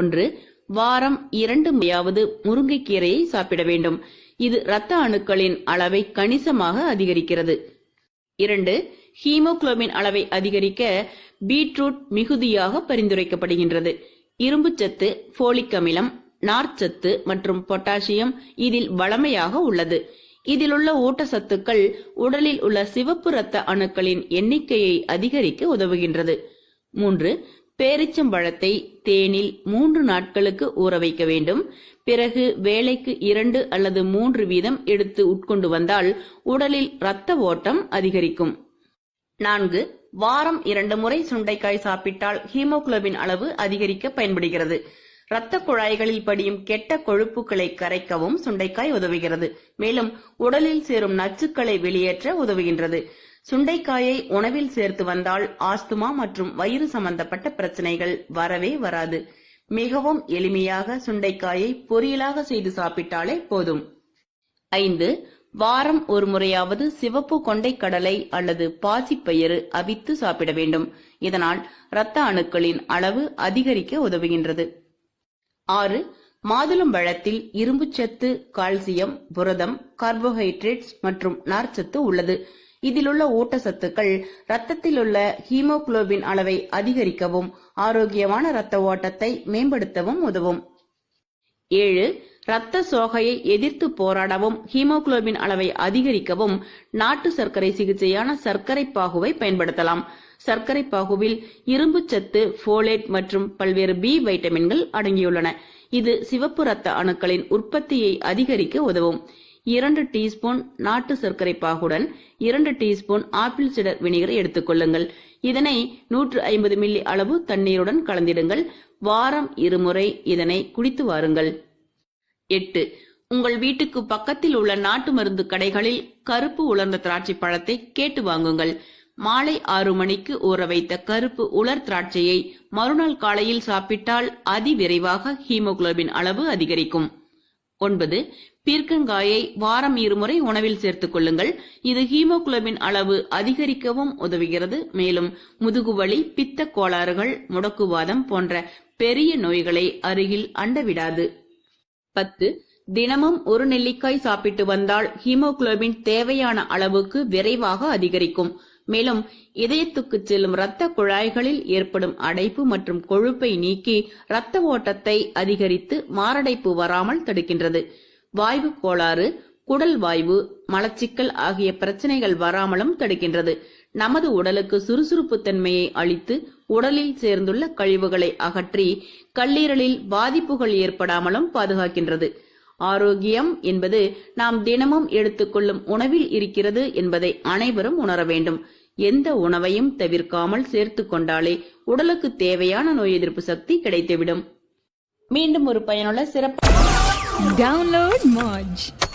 ஒன்று வாரம் இரண்டு முறையாவது முருங்கைக்கீரையை சாப்பிட வேண்டும். இது இரத்த அணுக்களின் அளவை கணிசமாக அதிகரிக்கிறது. இரண்டு ஹீமோகுளோபின் அளவை அதிகரிக்க பீட்ரூட் மிகுதியாக பரிந்துரைக்கப்படுகின்றது. இரும்புச்சத்து போலிக் அமிலம் நார்ச்சத்து மற்றும் பொட்டாசியம் இதில் வளமையாக உள்ளது. இதிலுள்ள ஊட்டச்சத்துக்கள் உடலில் உள்ள சிவப்பு இரத்த அணுக்களின் எண்ணிக்கையை அதிகரிக்க உதவுகின்றது. மூன்று பேரிச்சம்பழத்தை தேனில் மூன்று நாட்களுக்கு ஊற வைக்க வேண்டும். பிறகு வேலைக்கு இரண்டு அல்லது மூன்று வீதம் எடுத்து உட்கொண்டு வந்தால் உடலில் இரத்த ஓட்டம் அதிகரிக்கும். நான்கு வாரம் இரண்டு முறை சுண்டைக்காய் சாப்பிட்டால் ஹீமோகுளோபின் அளவு அதிகரிக்க பயன்படுகிறது. இரத்த குழாய்களில் படியும் கெட்ட கொழுப்புகளை கரைக்கவும் சுண்டைக்காய் உதவுகிறது. மேலும் உடலில் சேரும் நச்சுக்களை வெளியேற்ற உதவுகின்றது. சுண்டைக்காயை உணவில் சேர்த்து வந்தால் ஆஸ்துமா மற்றும் வயிறு சம்பந்தப்பட்ட பிரச்சனைகள் வரவே வராது. மிகவும் எளிமையாக சுண்டைக்காயை பொரியலாக செய்து சாப்பிட்டாலே போதும். ஐந்து வாரம் ஒரு முறையாவது சிவப்பு கொண்டை கடலை அல்லது பாசிப்பயிறு அவித்து சாப்பிட வேண்டும். இதனால் இரத்த அணுக்களின் அளவு அதிகரிக்க உதவுகின்றது. ஆறு மாதுளம்பழத்தில் இரும்புச்சத்து கால்சியம் புரதம் கார்போஹைட்ரேட்ஸ் மற்றும் நார்ச்சத்து உள்ளது. இதிலுள்ள ஊட்டச்சத்துக்கள் ரத்தத்தில் உள்ள ஹீமோகுளோபின் அளவை அதிகரிக்கவும் ஆரோக்கியமான இரத்த ஓட்டத்தை மேம்படுத்தவும் உதவும். ஏழு இரத்த சோகையை எதிர்த்து போராடவும் ஹீமோகுளோபின் அளவை அதிகரிக்கவும் நாட்டு சர்க்கரை சிகிச்சையான சர்க்கரை பாகுவை பயன்படுத்தலாம். சர்க்கரை பாகுவில் இரும்பு சத்து போலேட் மற்றும் பல்வேறு பி வைட்டமின்கள் அடங்கியுள்ளன. இது சிவப்பு ரத்த அணுக்களின் உற்பத்தியை அதிகரிக்க உதவும். இரண்டு டீஸ்பூன் நாட்டு சர்க்கரை பாகுடன் இரண்டு டீஸ்பூன் ஆப்பிள் சிடர் வினிகரை எடுத்துக்கொள்ளுங்கள் இதனை நூற்று ஐம்பது மில்லி அளவு தண்ணீருடன் கலந்திடுங்கள். வாரம் இருமுறை இதனை குடித்து வாருங்கள். எட்டு. உங்கள் வீட்டுக்கு பக்கத்தில் உள்ள நாட்டு மருந்து கடைகளில் கருப்பு உலர்ந்த திராட்சை பழத்தை கேட்டு வாங்குங்கள். மாலை ஆறு மணிக்கு ஊற வைத்த கருப்பு உலர் திராட்சையை மறுநாள் காலையில் சாப்பிட்டால் அதிவிரைவாக ஹீமோகுளோபின் அளவு அதிகரிக்கும். ஒன்பது. பீர்க்கங்காயை வாரம் இருமுறை உணவில் சேர்த்துக் கொள்ளுங்கள். இது ஹீமோகுளோபின் அளவு அதிகரிக்கவும் உதவுகிறது. மேலும் முதுகுவலி பித்த கோளாறுகள் முடக்குவாதம் போன்ற பெரிய நோய்களை அருகில் அண்டவிடாது. பத்து தினமும் ஒரு நெல்லிக்காய் சாப்பிட்டு வந்தால் ஹீமோகுளோபின் தேவையான அளவுக்கு விரைவாக அதிகரிக்கும். மேலும் இதயத்துக்கு செல்லும் இரத்த குழாய்களில் ஏற்படும் அடைப்பு மற்றும் கொழுப்பை நீக்கி இரத்த ஓட்டத்தை அதிகரித்து மாரடைப்பு வராமல் தடுக்கின்றது. வாய்வு கோளாறு குடல் வாய்வு மலச்சிக்கல் ஆகிய பிரச்சனைகள் வராமலும் தடுக்கின்றது. நமது உடலுக்கு சுறுசுறுப்பு தன்மையை அளித்து உடலில் சேர்ந்துள்ள கழிவுகளை அகற்றி கல்லீரலில் பாதிப்புகள் ஏற்படாமலும் பாதுகாக்கின்றது. ஆரோக்கியம் என்பது நாம் தினமும் எடுத்துக்கொள்ளும் உணவில் இருக்கிறது என்பதை அனைவரும் உணர வேண்டும். எந்த உணவையும் தவிர்க்காமல் சேர்த்து கொண்டாலே உடலுக்கு தேவையான நோய் எதிர்ப்பு சக்தி கிடைத்துவிடும். மீண்டும் ஒரு பயனுள்ள சிறப்பு Download Modge.